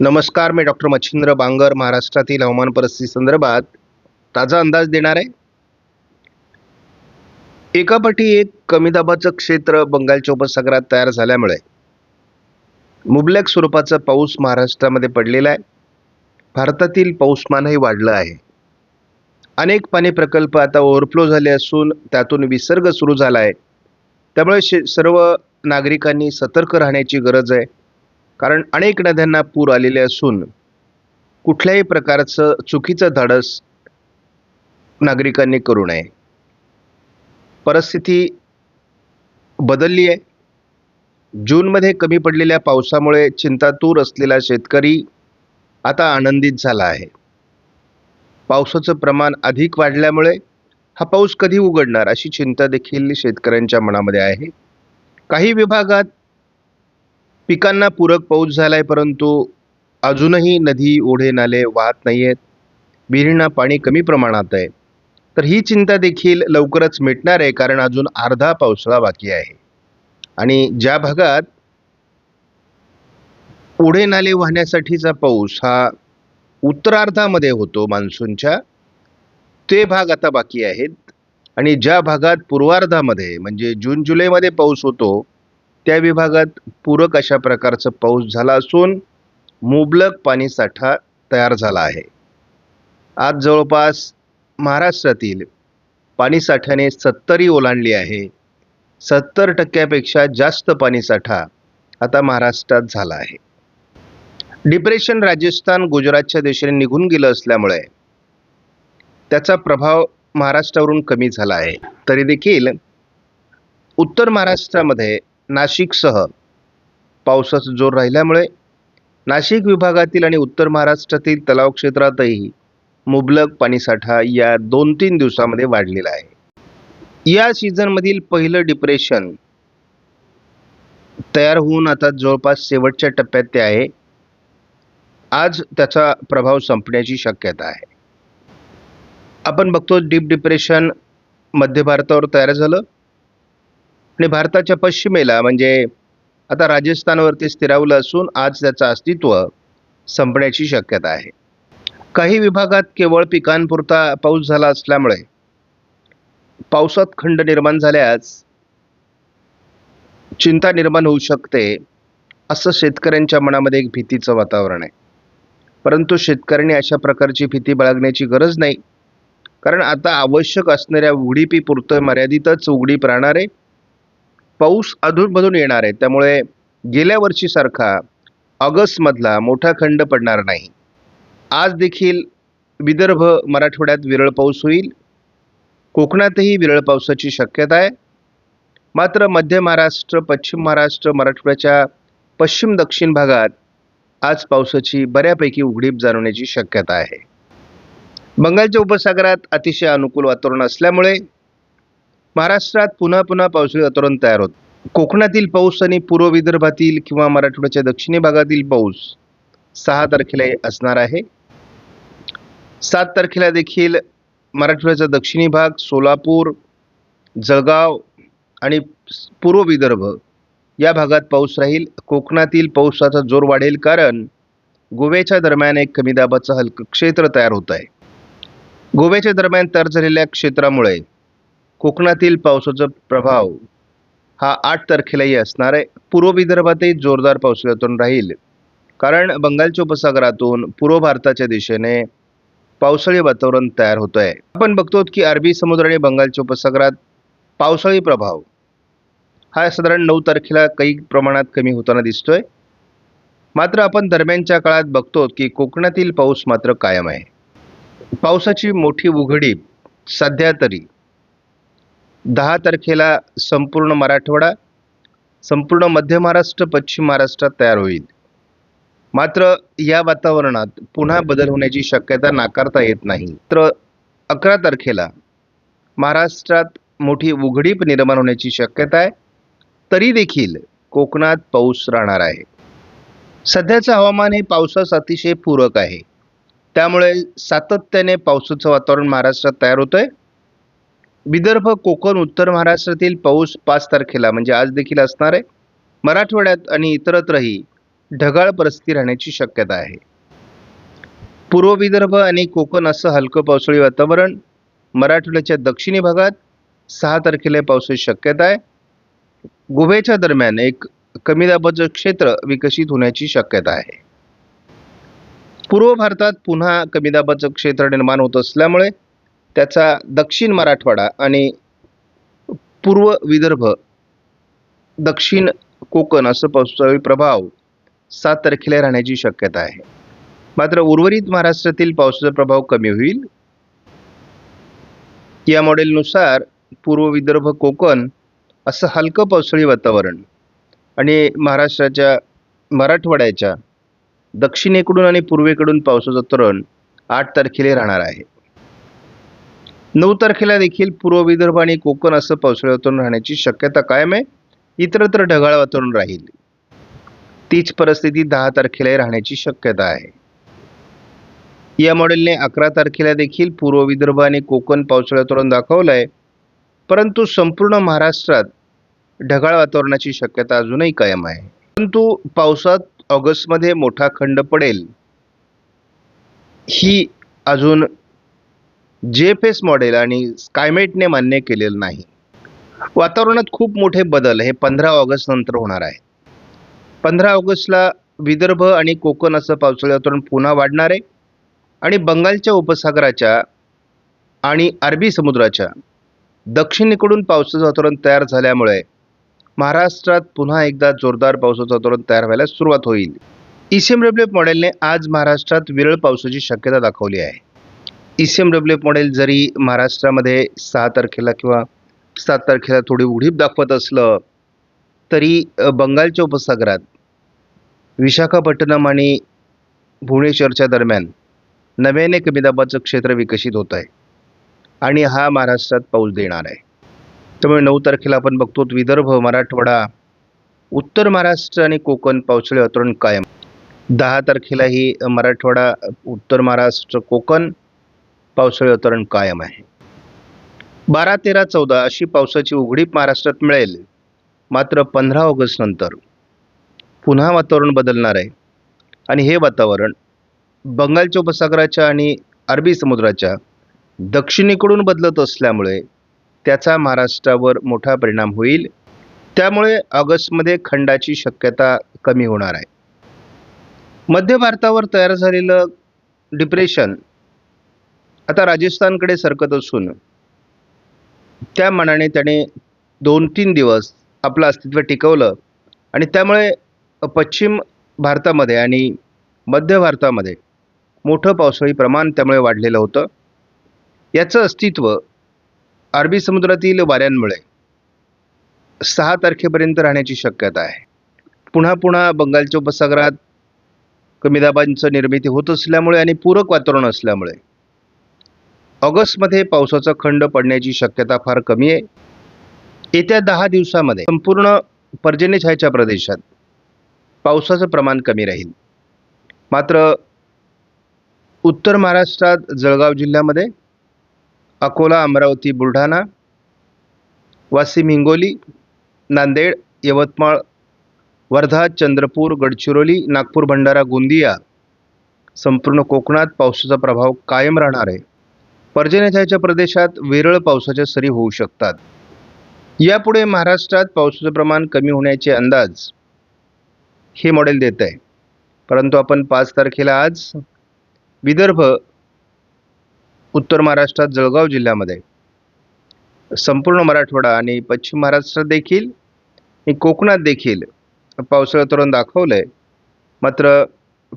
नमस्कार मी डॉक्टर मच्छिंद्र बांगर महाराष्ट्रातील हवामान परिस्थिती संदर्भात ताजा अंदाज देणार आहे. एकापाठी एक कमी दाबाचं क्षेत्र बंगालच्या उपसागरात तयार झाल्यामुळे मुबलक स्वरूपाचा पाऊस महाराष्ट्रामध्ये पडलेला आहे. भारतातील पाऊसमानही वाढलं आहे. अनेक पाणी प्रकल्प आता ओव्हरफ्लो झाले असून त्यातून विसर्ग सुरू झाला आहे. त्यामुळे शे सर्व नागरिकांनी सतर्क राहण्याची गरज आहे. कारण अनेक नद्यांना पूर आलेले असून कुठल्याही प्रकारचं चुकीचं धाडस नागरिकांनी करू नये. परिस्थिती बदलली आहे. जूनमध्ये कमी पडलेल्या पावसामुळे चिंतातूर असलेला शेतकरी आता आनंदित झाला आहे. पावसाचं प्रमाण अधिक वाढल्यामुळे हा पाऊस कधी उघडणार अशी चिंता देखील शेतकऱ्यांच्या मनामध्ये आहे. काही विभागात पिकांना पूरक पाऊस झाला आहे परंतु अजूनही नदी ओढे नाले वाहत नाही आहेत विहिरींना पाणी कमी प्रमाणात आहे. तर ही चिंता देखील लवकरच मिटणार आहे कारण अजून अर्धा पावसाळा बाकी आहे. आणि ज्या भागात ओढे नाले वाहण्यासाठीचा पाऊस हा उत्तरार्धामध्ये होतो मान्सूनच्या ते भाग आता बाकी आहेत. आणि ज्या भागात पूर्वार्धामध्ये म्हणजे जून जुलैमध्ये पाऊस होतो त्या विभागात पूरक अशा प्रकारचा पाऊस झाला असून मुबलक पाणीसाठा तयार झाला आहे. आज जवळपास महाराष्ट्रातील पाणीसाठ्याने सत्तरी ओलांडली आहे. सत्तर टक्क्यापेक्षा जास्त पाणीसाठा आता महाराष्ट्रात झाला आहे. डिप्रेशन राजस्थान गुजरातच्या दिशेने निघून गेलं असल्यामुळे त्याचा प्रभाव महाराष्ट्रावरून कमी झाला आहे. तरी देखील उत्तर महाराष्ट्रामध्ये नाशिकसह पावसाचा जोर राहिल्यामुळे नाशिक विभागातील आणि उत्तर महाराष्ट्रातील तलाव क्षेत्रातही मुबलक पाणीसाठा या दोन तीन दिवसामध्ये वाढलेला आहे. या सीझनमधील पहिलं डिप्रेशन तयार होऊन आता जवळपास शेवटच्या टप्प्यात ते आहे. आज त्याचा प्रभाव संपण्याची शक्यता आहे. आपण बघतो डीप डिप्रेशन मध्य भारतावर तयार झालं. आणि भारताच्या पश्चिमेला म्हणजे आता राजस्थानवरती स्थिरावलं असून आज त्याचं अस्तित्व संपण्याची शक्यता आहे. काही विभागात केवळ पिकांपुरता पाऊस झाला असल्यामुळे पावसात खंड निर्माण झाल्यास चिंता निर्माण होऊ शकते असं शेतकऱ्यांच्या मनामध्ये एक भीतीचं वातावरण आहे. परंतु शेतकऱ्यांनी अशा प्रकारची भीती बाळगण्याची गरज नाही. कारण आता आवश्यक असणाऱ्या उघडीपीपुरतं मर्यादितच उघडीप राहणार आहे. पाऊस अधूनमधून येणार आहे. त्यामुळे गेल्या वर्षीसारखा ऑगस्टमधला मोठा खंड पडणार नाही. आज देखील विदर्भ मराठवाड्यात विरळ पाऊस होईल. कोकणातही विरळ पावसाची शक्यता आहे. मात्र मध्य महाराष्ट्र पश्चिम महाराष्ट्र मराठवाड्याच्या पश्चिम दक्षिण भागात आज पावसाची बऱ्यापैकी उघडीप जाणवण्याची शक्यता आहे. बंगालच्या उपसागरात अतिशय अनुकूल वातावरण असल्यामुळे महाराष्ट्रात पुन्हा पुन्हा पावसाळी वातावरण तयार होत. कोकणातील पाऊस आणि पूर्व विदर्भातील किंवा मराठवाड्याच्या दक्षिणी भागातील पाऊस सहा तारखेला असणार आहे. सात तारखेला देखील मराठवाड्याचा दक्षिणी भाग सोलापूर जळगाव आणि पूर्व विदर्भ या भागात पाऊस राहील. कोकणातील पावसाचा जोर वाढेल कारण गोव्याच्या दरम्यान एक कमी दाबाचं हलकं क्षेत्र तयार होत आहे. गोव्याच्या दरम्यान तयार झालेल्या क्षेत्रामुळे कोकणातील पावसाचा प्रभाव हा आठ तारखेलाही असणार आहे. पूर्व विदर्भातही जोरदार पावसाळ्यातून राहील. कारण बंगालच्या उपसागरातून पूर्व भारताच्या दिशेने पावसाळी वातावरण तयार होत आहे आपण बघतो की अरबी समुद्र आणि बंगालच्या उपसागरात पावसाळी प्रभाव हा साधारण नऊ तारखेला काही प्रमाणात कमी होताना दिसतोय. मात्र आपण दरम्यानच्या काळात बघतो की कोकणातील पाऊस मात्र कायम आहे. पावसाची मोठी उघडी सध्या तरी दहा तारखेला संपूर्ण मराठवाडा संपूर्ण मध्य महाराष्ट्र पश्चिम महाराष्ट्रात तयार होईल. मात्र या वातावरणात पुन्हा बदल होण्याची शक्यता नाकारता येत नाही. तर अकरा तारखेला महाराष्ट्रात मोठी उघडीप निर्माण होण्याची शक्यता आहे. तरी देखील कोकणात पाऊस राहणार आहे. सध्याचं हवामान हे पावसास अतिशय पूरक आहे. त्यामुळे सातत्याने पावसाचं वातावरण महाराष्ट्रात तयार होतं आहे विदर्भ कोकण उत्तर महाराष्ट्रातील पाऊस पाच तारखेला म्हणजे आज देखील असणार आहे. मराठवाड्यात आणि इतरत्रही ढगाळ परिस्थिती राहण्याची शक्यता आहे. पूर्व विदर्भ आणि कोकण असं हलकं पावसाळी वातावरण मराठवाड्याच्या दक्षिणी भागात सहा तारखेला पावसाची शक्यता आहे. गुभेच्या दरम्यान एक कमी दाबाचं क्षेत्र विकसित होण्याची शक्यता आहे. पूर्व भारतात पुन्हा कमी दाबाचं क्षेत्र निर्माण होत असल्यामुळे त्याचा दक्षिण मराठवाडा आणि पूर्व विदर्भ दक्षिण कोकण असं पावसाळी प्रभाव सात तारखेला राहण्याची शक्यता आहे. मात्र उर्वरित महाराष्ट्रातील पावसाचा प्रभाव कमी होईल. या मॉडेलनुसार पूर्व विदर्भ कोकण असं हलकं पावसाळी वातावरण आणि महाराष्ट्राच्या मराठवाड्याच्या दक्षिणेकडून आणि पूर्वेकडून पावसाचं तरण आठ तारखेला राहणार आहे. नऊ तारखेला देखील पूर्व विदर्भ आणि कोकण असं पावसाळी वातावरण राहण्याची शक्यता कायम आहे. इतरत्र ढगाळ वातावरण राहील. तीच परिस्थिती दहा तारखेलाही राहण्याची शक्यता आहे. या मॉडेलने अकरा तारखेला देखील पूर्व विदर्भ आणि कोकण पावसाळी वातावरण दाखवलं आहे परंतु संपूर्ण महाराष्ट्रात ढगाळ वातावरणाची शक्यता अजूनही कायम आहे. परंतु पावसात ऑगस्टमध्ये मोठा खंड पडेल. ही अजून जे एफ एस मॉडेल आणि स्कायमेटने मान्य केलेलं नाही. वातावरणात खूप मोठे बदल हे पंधरा ऑगस्ट नंतर होणार आहे. पंधरा ऑगस्टला विदर्भ आणि कोकण असं पावसाळी वातावरण पुन्हा वाढणार आहे. आणि बंगालच्या उपसागराच्या आणि अरबी समुद्राच्या दक्षिणेकडून पावसाचं वातावरण तयार झाल्यामुळे महाराष्ट्रात पुन्हा एकदा जोरदार पावसाचं वातावरण तयार व्हायला सुरुवात होईल. ई सी एम डब्ल्यू मॉडेलने आज महाराष्ट्रात विरळ पावसाची शक्यता दाखवली आहे. E C M W F model जरी महाराष्ट्रामध्ये सहा तारखेला किंवा सात तारखेला थोडी उडीप दाखवत असलं तरी बंगालच्या उपसागरात विशाखापट्टणम आणि भुवनेश्वरच्या दरम्यान नव्याने कमी दाबाचं क्षेत्र विकसित होत आहे आणि हा महाराष्ट्रात पाऊस देणार आहे. त्यामुळे नऊ तारखेला आपण बघतो विदर्भ मराठवाडा उत्तर महाराष्ट्र आणि कोकण पावसाळी वातावरण कायम. दहा तारखेलाही मराठवाडा उत्तर महाराष्ट्र कोकण पावसाळी वातावरण कायम आहे. बारा तेरा चौदा अशी पावसाची उघडीप महाराष्ट्रात मिळेल. मात्र पंधरा ऑगस्ट नंतर पुन्हा वातावरण बदलणार आहे. आणि हे वातावरण बंगालच्या उपसागराच्या आणि अरबी समुद्राच्या दक्षिणेकडून बदलत असल्यामुळे त्याचा महाराष्ट्रावर मोठा परिणाम होईल. त्यामुळे ऑगस्टमध्ये खंडाची शक्यता कमी होणार आहे. मध्य भारतावर तयार झालेलं डिप्रेशन आता राजस्थानकडे सरकत असून त्या मनाने त्याने दोन तीन दिवस आपलं अस्तित्व टिकवलं आणि त्यामुळे पश्चिम भारतामध्ये आणि मध्य भारतामध्ये मोठं पावसाळी प्रमाण त्यामुळे वाढलेलं होतं. याचं अस्तित्व अरबी समुद्रातील वाऱ्यांमुळे सहा तारखेपर्यंत राहण्याची शक्यता आहे. पुन्हा पुन्हा बंगालच्या उपसागरात कमी दाबांचं निर्मिती होत असल्यामुळे आणि पूरक वातावरण असल्यामुळे ऑगस्टमध्ये पावसाचा खंड पडण्याची शक्यता फार कमी आहे. येत्या दहा दिवसामध्ये संपूर्ण पर्जन्यछायच्या प्रदेशात. पावसाचं प्रमाण कमी राहील. मात्र उत्तर महाराष्ट्रात जळगाव जिल्ह्यामध्ये अकोला अमरावती बुलढाणा वाशिम हिंगोली नांदेड यवतमाळ वर्धा चंद्रपूर गडचिरोली नागपूर भंडारा गोंदिया संपूर्ण कोकणात पावसाचा प्रभाव कायम राहणार आहे. पर्जन्यछायाच्या प्रदेशात विरळ पावसाच्या सरी होऊ शकतात. यापुढे महाराष्ट्रात पावसाचं प्रमाण कमी होण्याचे अंदाज हे मॉडेल देत आहे. परंतु आपण पाच तारखेला आज विदर्भ उत्तर महाराष्ट्रात जळगाव जिल्ह्यामध्ये संपूर्ण मराठवाडा आणि पश्चिम महाराष्ट्रात देखील आणि कोकणात देखील पावसाळं तरुण दाखवलं आहे मात्र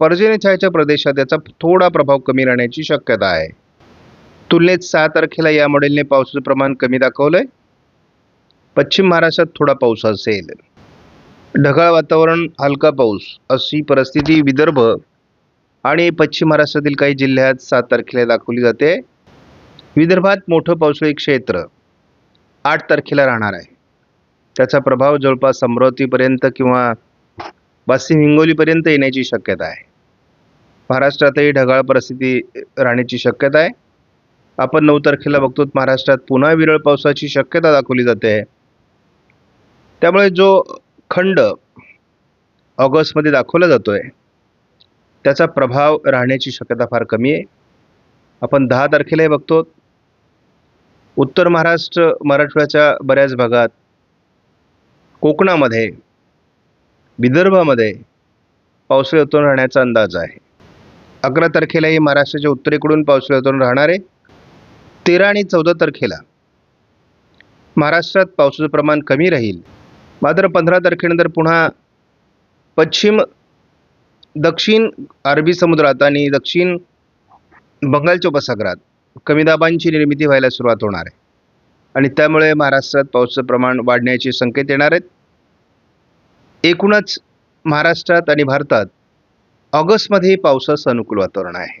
पर्जन्यछायाच्या प्रदेशात याचा थोडा प्रभाव कमी राहण्याची शक्यता आहे. तुलनेत सहा तारखेला या मॉडेलने पावसाचं प्रमाण कमी दाखवलं आहे पश्चिम महाराष्ट्रात थोडा पाऊस असेल. ढगाळ वातावरण हलका पाऊस अशी परिस्थिती विदर्भ आणि पश्चिम महाराष्ट्रातील काही जिल्ह्यात सात तारखेला दाखवली जाते. विदर्भात मोठं पावसाळी क्षेत्र आठ तारखेला राहणार आहे. त्याचा प्रभाव जवळपास अमरावतीपर्यंत किंवा वाशिम हिंगोलीपर्यंत येण्याची शक्यता आहे. महाराष्ट्रातही ढगाळ परिस्थिती राहण्याची शक्यता आहे. आपण नऊ तारखेला बघतो महाराष्ट्रात पुन्हा विरळ पावसाची शक्यता दाखवली जाते. त्यामुळे जो खंड ऑगस्टमध्ये दाखवला जातो आहे त्याचा प्रभाव राहण्याची शक्यता फार कमी आहे. आपण दहा तारखेलाही बघतो उत्तर महाराष्ट्र मराठवाड्याच्या बऱ्याच भागात कोकणामध्ये विदर्भामध्ये पावसाळी वातावरण राहण्याचा अंदाज आहे. अकरा तारखेलाही महाराष्ट्राच्या उत्तरेकडून पावसाळी वातावरण राहणार आहे. तेरा आणि चौदा तारखेला महाराष्ट्रात पावसाचं प्रमाण कमी राहील. मात्र पंधरा तारखेनंतर पुन्हा पश्चिम दक्षिण अरबी समुद्रात आणि दक्षिण बंगालच्या उपसागरात कमी दाबांची निर्मिती व्हायला सुरुवात होणार आहे. आणि त्यामुळे महाराष्ट्रात पावसाचं प्रमाण वाढण्याचे संकेत येणार आहेत. एकूणच महाराष्ट्रात आणि भारतात ऑगस्टमध्ये पावसाचं अनुकूल वातावरण आहे.